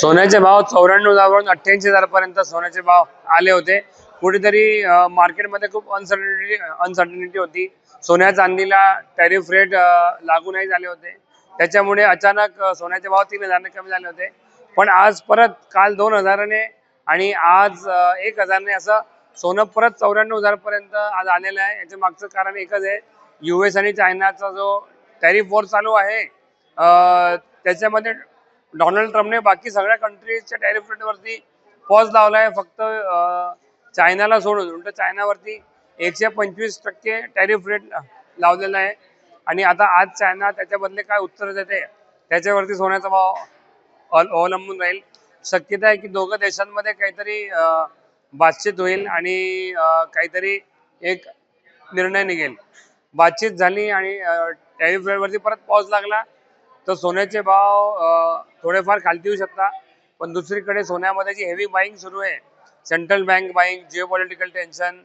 सोन्याचे भाव चौऱ्याण्णव हजारावरून अठ्ठ्याऐंशी हजारपर्यंत सोन्याचे भाव आले होते. कुठेतरी मार्केटमध्ये खूप अनसर्टनिटी अनसर्टनिटी होती. सोन्या चांदीला टॅरिफ रेट लागू नाही झाले होते. त्याच्यामुळे अचानक सोन्याचे भाव तीन हजाराने कमी झाले होते. पण आज परत काल दोन हजाराने आणि आज एक हजारने असं सोनं परत चौऱ्याण्णव हजारपर्यंत आज आलेलं आहे. याच्या मागचं कारण एकच आहे. यू एस आणि चायनाचा जो टॅरिफ वॉर चालू आहे त्याच्यामध्ये डोनाल्ड ट्रम्पने बाकी सगळ्या कंट्रीजच्या टॅरिफ रेटवरती पॉज लावला आहे फक्त चायनाला सोडून उलट चायनावरती एकशे पंचवीस टक्के टॅरिफ रेट लावलेला आहे. आणि आता आज चायना त्याच्याबदले काय उत्तर देते त्याच्यावरती सोन्याचा भाव अवलंबून राहील. शक्यता आहे की दोघं देशांमध्ये काहीतरी बातचीत होईल आणि काहीतरी एक निर्णय निघेल. बातचीत झाली आणि टॅरिफ रेटवरती परत पॉज लागला. तर सोन्याचे भाव थोडेफार खालती येऊ शकता पण दुसरीकडे सोन्यामध्ये जी हेवी बाईंग सुरू आहे central bank buying geopolitical tension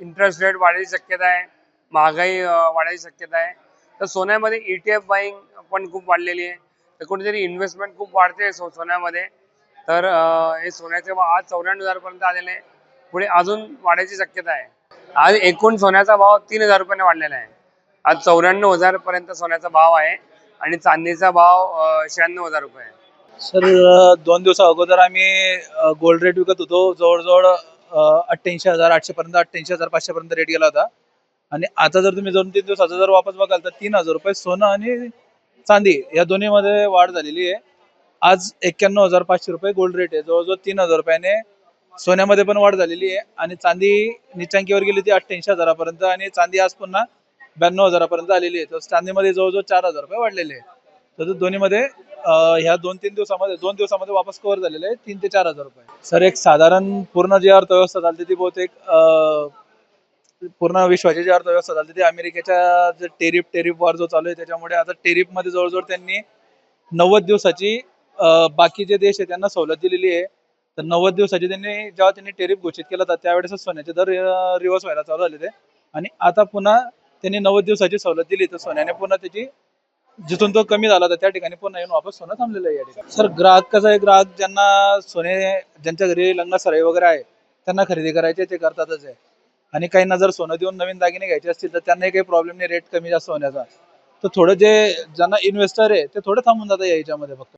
interest rate वाढायची शक्यता आहे महागाई वाढायची शक्यता आहे तर सोन्यामध्ये ई टी एफ बाईंग पण खूप वाढलेली आहे. तर कुठेतरी इन्व्हेस्टमेंट खूप वाढते सो सोन्यामध्ये. तर हे सोन्याचे भाव आज चौऱ्याण्णव हजारपर्यंत आलेले आहे. पुढे अजून वाढायची शक्यता आहे. आज एकूण सोन्याचा भाव तीन हजार रुपयाने वाढलेला आहे. आज चौऱ्याण्णव हजार पर्यंत सोन्याचा भाव आहे. आणि चांदीचा भाव शहाण्णव हजार रुपये आहे. सर दोन दिवसा अगोदर आम्ही गोल्ड रेट विकत होतो. जवळजवळ अठ्ठ्याऐंशी हजार आठशे पर्यंत अठ्ठ्याऐंशी हजार पाचशे पर्यंत रेट गेला होता. आणि आता जर तुम्ही दोन तीन दिवसाचा जर वापस बघाल तर तीन हजार रुपये सोनं आणि चांदी या दोन्हीमध्ये वाढ झालेली आहे. आज एक्क्याण्णव हजार पाचशे रुपये गोल्ड रेट आहे. जवळजवळ तीन हजार रुपयाने सोन्यामध्ये पण वाढ झालेली आहे. आणि चांदी निचांकीवर गेली ती अठ्ठ्याऐंशी हजारापर्यंत आणि चांदी आज पुन्हा ब्याण्णव हजारापर्यंत आलेली आहे. तर चांदीमध्ये जवळजवळ चार हजार रुपये वाढलेले आहे. तर दोन्हीमध्ये ह्या दोन तीन दिवसामध्ये दोन दिवसामध्ये वापस कव्हर झालेले आहे तीन ते चार हजार रुपये. सर एक साधारण पूर्ण जी अर्थव्यवस्था चालते ती बहुतेक पूर्ण विश्वाची जी अर्थव्यवस्था चालते ती अमेरिकेच्या जे टेरिफ टेरिफ वॉर जो चालू आहे त्याच्यामुळे आता टेरिफमध्ये जवळजवळ त्यांनी नव्वद दिवसाची बाकी बाकीचे देश आहे त्यांना सवलत दिलेली आहे. तर नव्वद दिवसाची त्यांनी जेव्हा त्यांनी टेरिफ घोषित केला होता त्यावेळेस सोन्याचे दर रिव्हर्स व्हायला चालू झाले ते आणि आता पुन्हा त्यांनी नव्वद दिवसाची सवलत दिली तर सोन्याने पुन्हा त्याची जिथून तो कमी झाला होता त्या ठिकाणी पुन्हा येऊन वापस सोनं थांबलेलं आहे या ठिकाणी. सर ग्राहक कसं आहे? ग्राहक ज्यांना सोने ज्यांच्या घरी लग्न सराई वगैरे आहे त्यांना खरेदी करायचे ते करतातच आहे. आणि काहींना जर सोनं देऊन नवीन दागिने घ्यायचे असतील तर त्यांनाही काही प्रॉब्लेम नाही रेट कमी जास्त होण्याचा. तर थोडं जे ज्यांना इन्व्हेस्टर आहे ते थोडं थांबून जातं या फक्त.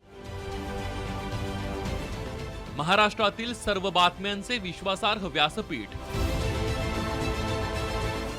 महाराष्ट्रातील सर्व बातम्यांचे विश्वासार्ह व्यासपीठ